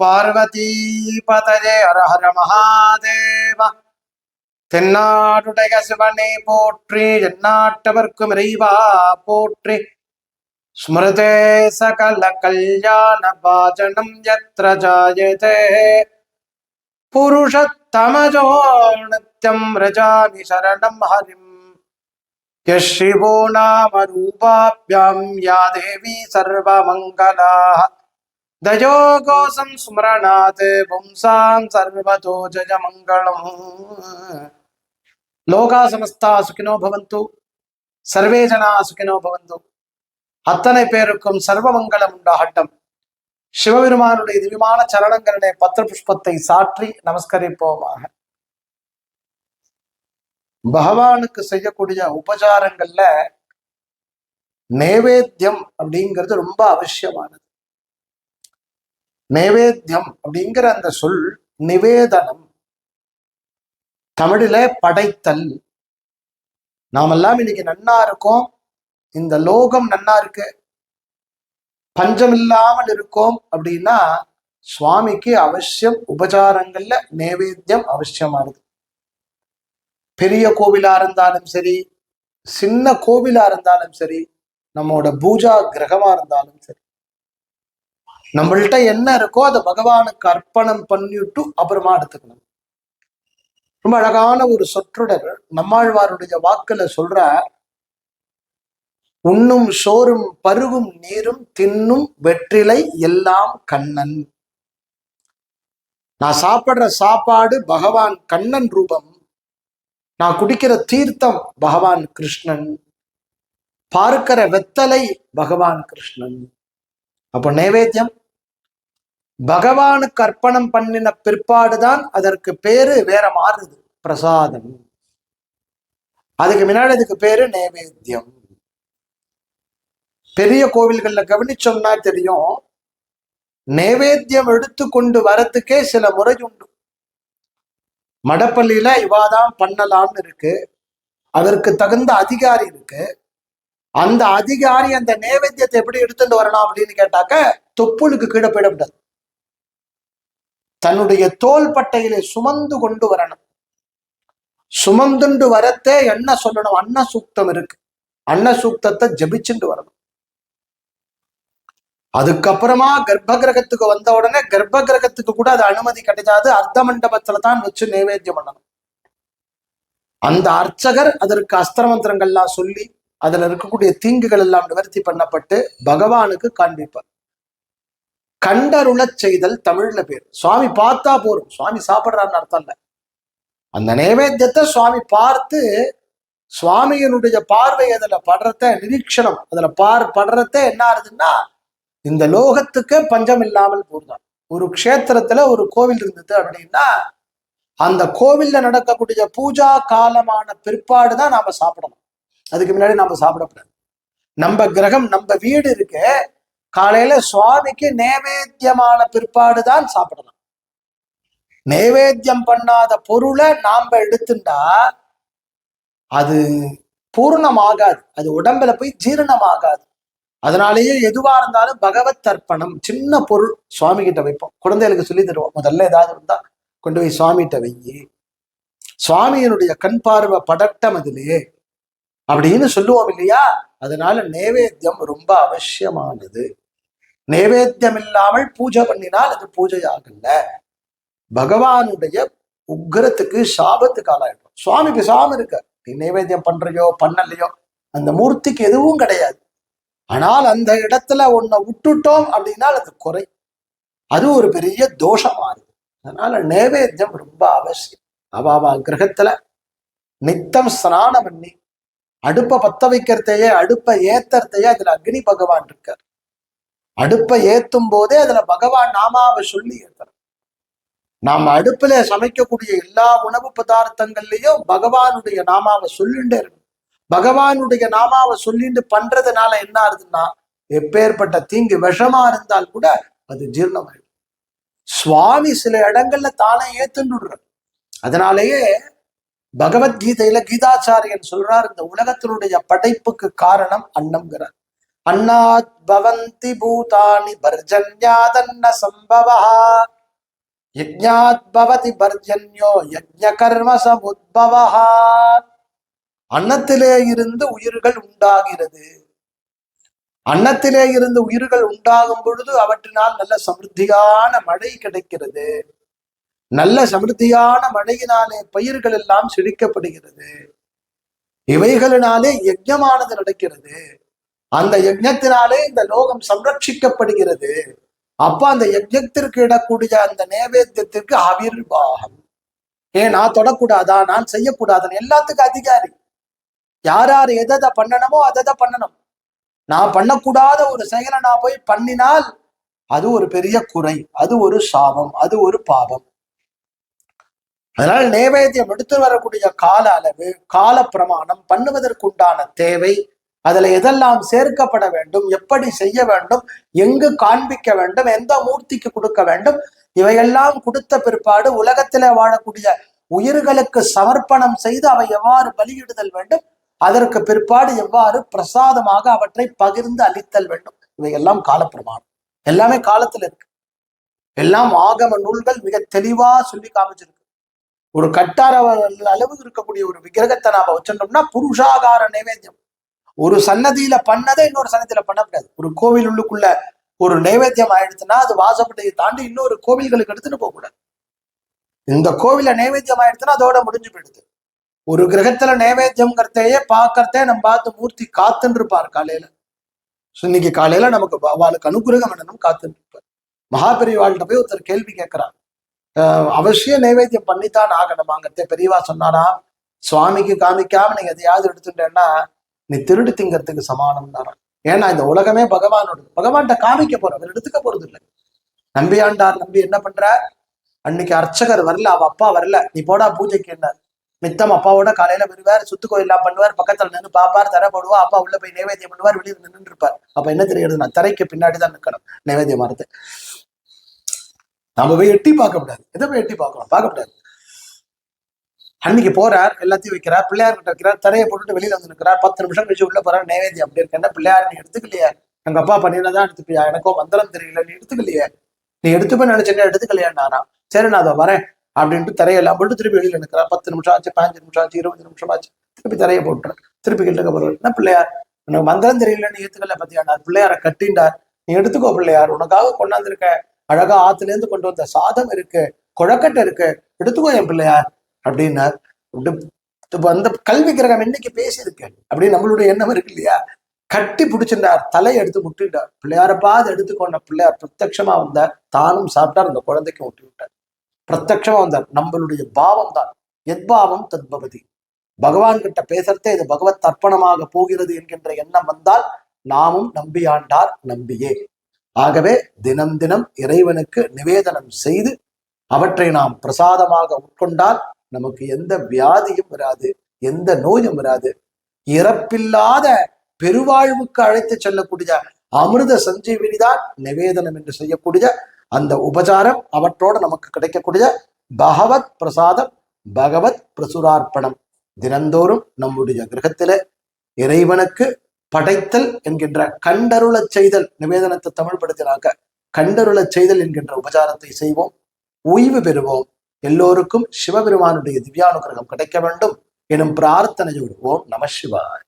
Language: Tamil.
பார்வதி பதஜே ஹர ஹர மகாதேவ தென்னாடுடைய சிவனே போற்றி எந்நாட்டவர்க்கும் இறைவா போற்றி ஸ்மிருதே சகல கல்யாண பாஜனம் யத்ர ஜாயதே புருஷத்தமஜோ நித்யம் ரஜாமி சரணம் ஹரிம் यः शिवो नाम रूपाभ्यां या देवी सर्वमङ्गलाः தஜோகோசம் ஸ்மரணாத் பும்சாம் சர்வதோ ஜஜ மங்களம் லோகா சமஸ்தா சுகினோ பவந்து சர்வே ஜனா சுகினோ பவந்து அத்தனை பேருக்கும் சர்வமங்கலம் உண்டாகட்டம். சிவபெருமானுடைய திவ்யமான சரணங்களிலே பத்திர புஷ்பத்தை சாற்றி நமஸ்கரிப்போமாக. பகவானுக்கு செய்யக்கூடிய உபச்சாரங்கள்ல நேவேத்தியம் அப்படிங்கிறது ரொம்ப அவசியமானது. நைவேத்தியம் அப்படிங்கிற அந்த சொல் நிவேதனம். தமிழில படைத்தல். நாமெல்லாம் இன்னைக்கு நன்னா இருக்கோம். இந்த லோகம் நன்னா இருக்கு. பஞ்சம் இல்லாமல் இருக்கோம் அப்படின்னா சுவாமிக்கு அவசியம் உபச்சாரங்கள்ல நைவேத்தியம் அவசியமானது பெரிய கோவிலா இருந்தாலும் சரி சின்ன கோவிலா இருந்தாலும் சரி நம்மோட பூஜா கிரகமா இருந்தாலும் சரி நம்மள்கிட்ட என்ன இருக்கோ அதை பகவானுக்கு அர்ப்பணம் பண்ணிட்டு அப்புறமா எடுத்துக்கணும். ரொம்ப அழகான ஒரு சொற்றொடர். நம்மாழ்வாருடைய வாக்குல சொல்ற உண்ணும் சோறும் பருகும் நீரும் தின்னும் வெற்றிலை எல்லாம் கண்ணன். நான் சாப்பிடுற சாப்பாடு பகவான் கண்ணன் ரூபம். நான் குடிக்கிற தீர்த்தம் பகவான் கிருஷ்ணன். பார்க்கிற வெத்தலை பகவான் கிருஷ்ணன். அப்போ நைவேத்தியம். பகவானுக்கு அர்ப்பணம் பண்ணின பிற்பாடுதான் அதற்கு பேரு வேற மாறுது. பிரசாதம். அதுக்கு முன்னாடி அதுக்கு பேரு நைவேத்தியம். பெரிய கோவில்கள்ல கவனிச்சோம்னா தெரியும். நைவேத்தியம் எடுத்து கொண்டு வரத்துக்கே சில முறை உண்டு. மடப்பள்ளியில இவாதான் பண்ணலாம்னு இருக்கு. அதற்கு தகுந்த அதிகாரி இருக்கு. அந்த அதிகாரி அந்த நேவேத்தியத்தை எப்படி எடுத்துட்டு வரணும் அப்படின்னு கேட்டாக்க தொப்புளுக்கு கீழே போயிடக்கூடாது தன்னுடைய தோல் பட்டையிலே சுமந்து கொண்டு வரணும். சுமந்துண்டு வரத்தே என்ன சொல்லணும்? அன்ன சூக்தம் இருக்கு. அன்ன சூக்தத்தை ஜபிச்சுண்டு வரணும். அதுக்கப்புறமா கர்ப்ப கிரகத்துக்கு வந்த உடனே கர்ப்ப கிரகத்துக்கு கூட அது அனுமதி கிடைக்காது அர்த்த மண்டபத்துல தான் வச்சு நைவேத்தியம் பண்ணணும். அந்த அர்ச்சகர் அதற்கு அஸ்திரமந்திரங்கள்லாம் சொல்லி அதுல இருக்கக்கூடிய தீங்குகள் எல்லாம் நிவர்த்தி பண்ணப்பட்டு பகவானுக்கு காண்பிப்பார் கண்டருளச் செய்தல் தமிழ்ல பேர். சுவாமி பார்த்தா போறோம் சுவாமி சாப்பிடுறாருன்னு அர்த்தம் இல்ல. அந்த நைவேத்தியத்தை சுவாமி பார்த்து சுவாமியினுடைய பார்வை அதுல படுறத நிரீட்சணம். அதுல பார் படுறத என்ன ஆகுதுன்னா இந்த லோகத்துக்கே பஞ்சம் இல்லாமல் போதுதான். ஒரு க்ஷேத்திரத்துல ஒரு கோவில் இருந்தது அப்படின்னா அந்த கோவில்ல நடக்கக்கூடிய பூஜா காலமான பிற்பாடு தான் நாம சாப்பிடணும். அதுக்கு முன்னாடி நம்ம சாப்பிடக்கூடாது. நம்ம கிரகம் நம்ம வீடு இருக்கு காலையில சுவாமிக்கு நேவேத்தியமான பிற்பாடு தான் சாப்பிடலாம் நேவேத்தியம் பண்ணாத பொருளை நாம எடுத்துட்டா அது பூர்ணமாகாது. அது உடம்புல போய் ஜீரணமாகாது. அதனாலேயே எதுவா இருந்தாலும் பகவத் தர்ப்பணம் சின்ன பொருள் சுவாமி கிட்ட வைப்போம். குழந்தைகளுக்கு சொல்லி தருவோம். முதல்ல ஏதாவது இருந்தா கொண்டு போய் சுவாமிகிட்ட வையி. சுவாமியினுடைய கண் பார்வை படட்டம் அதிலே. அப்படின்னு சொல்லுவோம் இல்லையா? அதனால நேவேத்தியம் ரொம்ப அவசியமானது. நேவேத்தியம் இல்லாமல் பூஜை பண்ணினால் அது பூஜை ஆகல பகவானுடைய உக்ரத்துக்கு சாபத்துக்கு ஆளாயிடும் சுவாமி பேசாம இருக்க. நீ நைவேத்தியம் பண்றையோ பண்ணலையோ அந்த மூர்த்திக்கு எதுவும் கிடையாது. ஆனால் அந்த இடத்துல உன்னை விட்டுட்டோம் அப்படின்னா அது குறை. அது ஒரு பெரிய தோஷமானது. அதனால நைவேத்தியம் ரொம்ப அவசியம். அவாவா கிரகத்துல நித்தம் ஸ்நானம் பண்ணி அடுப்பை பத்த வைக்கிறதையே அடுப்பை ஏத்துறதையே அதுல அக்னி பகவான் இருக்கார். அடுப்பை ஏத்தும் போதே அதுல பகவான் நாமாவை சொல்லி ஏத்துறோம் நாம அடுப்புல சமைக்கக்கூடிய எல்லா உணவு பதார்த்தங்கள்லயும் பகவானுடைய நாமாவை சொல்லிண்டே இருக்கணும். பகவானுடைய நாமாவை சொல்லிட்டு பண்றதுனால என்ன ஆகுதுன்னா எப்பேற்பட்ட தீங்கு விஷமா இருந்தால் கூட அது ஜீர்ணமாயிடும். சுவாமி சில இடங்கள்ல தானே ஏத்துண்டுடுறார் அதனாலேயே பகவத்கீதையில கீதாச்சாரியன் சொல்றார் இந்த உலகத்தினுடைய படைப்புக்கு காரணம் அன்னம்ங்கிறார். அன்னாத் பவந்தி பூதானி பர்ஜன்யாதன்ன சம்பவா யஜ்ஞாத் பவதி பர்ஜன்யோ யஜ்ஞ கர்ம சமுத்பவா அன்னத்திலே இருந்து உயிர்கள் உண்டாகிறது. அன்னத்திலே இருந்து உயிர்கள் உண்டாகும் பொழுது அவற்றினால் நல்ல சமிருத்தியான மழை கிடைக்கிறது. நல்ல சமிருத்தியான மழையினாலே பயிர்கள் எல்லாம் செழிக்கப்படுகிறது. இவைகளினாலே யஜ்ஞமானது நடக்கிறது. அந்த யஜ்ஞத்தினாலே இந்த லோகம் சம்ரட்சிக்கப்படுகிறது. அப்ப அந்த யஜ்ஞத்திற்கு இடக்கூடிய அந்த நேவேத்தியத்திற்கு அவிர்வாகம் ஏன் நான் தொடக்கூடாதா? நான் செய்யக்கூடாதுன்னு எல்லாத்துக்கும் அதிகாரி. யார் யார் எதை பண்ணணுமோ அதை பண்ணணும். நான் பண்ணக்கூடாத ஒரு செயலை நான் போய் பண்ணினால் அது ஒரு பெரிய குறை அது ஒரு சாபம் அது ஒரு பாவம் அதனால் நேவேத்தியம் எடுத்து வரக்கூடிய கால அளவு கால பிரமாணம் பண்ணுவதற்குண்டான தேவை அதுல எதெல்லாம் சேர்க்கப்பட வேண்டும் எப்படி செய்ய வேண்டும் எங்கு காண்பிக்க வேண்டும் எந்த மூர்த்திக்கு கொடுக்க வேண்டும் இவையெல்லாம் கொடுத்த பிற்பாடு உலகத்திலே வாழக்கூடிய உயிர்களுக்கு சமர்ப்பணம் செய்து அவை எவ்வாறு பலியிடுதல் வேண்டும் அதற்கு பிற்பாடு எவ்வாறு பிரசாதமாக அவற்றை பகிர்ந்து அளித்தல் வேண்டும் இவையெல்லாம் காலப்பிரமாணம் எல்லாமே காலத்துல இருக்கு. எல்லாம் ஆகம நூல்கள் மிக தெளிவா சொல்லி காமிச்சிருக்கு ஒரு கட்டார அளவு இருக்கக்கூடிய ஒரு விக்கிரகத்தை நாம வச்சிருந்தோம்னா புருஷாகார நைவேத்தியம். ஒரு சன்னதியில பண்ணதை இன்னொரு சன்னதியில பண்ணக்கூடாது. ஒரு கோவில் உள்ளுக்குள்ள ஒரு நைவேத்தியம் ஆயிடுச்சுன்னா அது வாசப்பட்டையை தாண்டி இன்னொரு கோவில்களுக்கு எடுத்துட்டு போகக்கூடாது. இந்த கோவில நைவேத்தியம் ஆயிடுச்சுன்னா அதோட முடிஞ்சு போயிடுது. ஒரு கிரகத்துல நைவேத்தியம்ங்கிறதையே பார்க்கறதே நம்ம பார்த்து மூர்த்தி காத்துன்னு இருப்பார் காலையில. So, இன்னைக்கு காலையில நமக்கு அவளுக்கு அனுகிரகம் என்னன்னு காத்துன்னு இருப்பார் மகாபெரிவாள்கிட்ட போய் ஒருத்தர் கேள்வி கேட்கிறார். அவசியம் நைவேத்தியம் பண்ணித்தான் ஆகணுமாங்கிறத பெரியவா சொன்னாரா சுவாமிக்கு காமிக்காம நீங்க எதையாவது எடுத்துட்டேன்னா நீ திருடு திங்கிறதுக்கு சமானம் தானே ஏன்னா இந்த உலகமே பகவானோட பகவான்கிட்ட காமிக்க போற அவர் எடுத்துக்க போறது இல்லை நம்பியாண்டார் நம்பி என்ன பண்ற? அன்னைக்கு அர்ச்சகர் வரல அவ அப்பா வரல. நீ போடா பூஜைக்கு என்ன? மித்தம் அப்பாவோட காலையில வருவார் சுத்து கோயிலாம் பண்ணுவார் பக்கத்துல நின்று பாப்பார் தர போடுவா அப்பா உள்ள போய் நைவேத்தியம் பண்ணுவார் வெளியே நின்று இருப்பார். அப்ப என்ன தெரியுது? நான் தரைக்கு பின்னாடி தான் நிற்கணும் நைவேத்தியம் மரத்து நாம போய் எட்டி பார்க்க கூடாது எதை போய் எட்டி பார்க்கணும்? பார்க்க கூடாது அன்னைக்கு போறார் எல்லாத்தையும் வைக்கிறார் பிள்ளையார் கிட்ட வைக்கிறார் தரையை போட்டுட்டு வெளியில வந்து நிற்கிறார் பத்து நிமிஷம் கழிச்சு உள்ள போறார் நைவேத்தியம். அப்படி இருக்கேன் பிள்ளையார் நீ எடுத்துக்கலையே. எங்க அப்பா பண்ணினதான் எடுத்துப்பியா? எனக்கோ மந்திரம் தெரியல நீ எடுத்துக்கலையே. நீ எடுத்துப்பேன்னு நினைச்சேன் எடுத்துக்கலையான்னாராம். சரி நான் அதை வரேன் அப்படின்ட்டு தரையெல்லாம் போட்டு திருப்பி வெளியில நிற்கிறார் பத்து நிமிஷம் ஆச்சு பதினஞ்சு நிமிஷம் ஆச்சு இருபது நிமிஷம் ஆச்சு. திருப்பி தரையை போட்டுறேன் திருப்பி கிட்ட போறாரு. என்ன பிள்ளையார்? உனக்கு மந்திரம் தெரியல நீ ஏத்துக்கல பத்தியாண்டார் பிள்ளையாரை கட்டின்றார் நீ எடுத்துக்கோ பிள்ளையார். உனக்காக கொண்டாந்துருக்க அழகா ஆத்துல இருந்து கொண்டு வந்த சாதம் இருக்கு குழக்கட்டை இருக்கு. எடுத்துக்கோ என் பிள்ளையார் அப்படின்னார். அந்த கல்வி கிரகம் இன்னைக்கு பேசியிருக்கேன் அப்படின்னு நம்மளுடைய எண்ணம் இருக்கு இல்லையா? கட்டி பிடிச்சிருந்தார் தலையை எடுத்து முட்டிட்டார். பிள்ளையாரப்பா அதை எடுத்துக்கொண்ட பிள்ளையார் பிரத்யட்சமா வந்தார். தானும் சாப்பிட்டார் அந்த குழந்தைக்கு முட்டி விட்டார். பிரத்யட்சமா வந்தார். நம்மளுடைய பாவம் தான். எத்பாவம் தத்பவதி பகவான் கிட்ட பேசுறதே இது பகவத் அர்ப்பணமாக போகிறது என்கின்ற எண்ணம் வந்தால் நாமும் நம்பியாண்டார் நம்பியே. ஆகவே தினம் தினம் இறைவனுக்கு நிவேதனம் செய்து அவற்றை நாம் பிரசாதமாக உட்கொண்டால் நமக்கு எந்த வியாதியும் வராது எந்த நோயும் வராது. இறப்பில்லாத பெருவாழ்வுக்கு அழைத்து செல்லக்கூடிய அமிர்த சஞ்சீவினி தான் நிவேதனம் என்று செய்யக்கூடிய அந்த உபசாரம் அவற்றோடு நமக்கு கிடைக்கக்கூடிய பகவத் பிரசாதம் பகவத் பிரசுரார்ப்பணம். தினந்தோறும் நம்முடைய கிரகத்தில இறைவனுக்கு படைத்தல் என்கின்ற கண்டருளச் செய்தல் நிவேதனத்தை தமிழ்படுத்தினாக்க கண்டருளச் செய்தல் என்கின்ற உபசாரத்தை செய்வோம். ஓய்வு பெறுவோம். எல்லோருக்கும் சிவபெருமானுடைய திவ்யானுகிரகம் கிடைக்க வேண்டும். எனும் பிரார்த்தனையோடு ஓம் நம சிவாய்.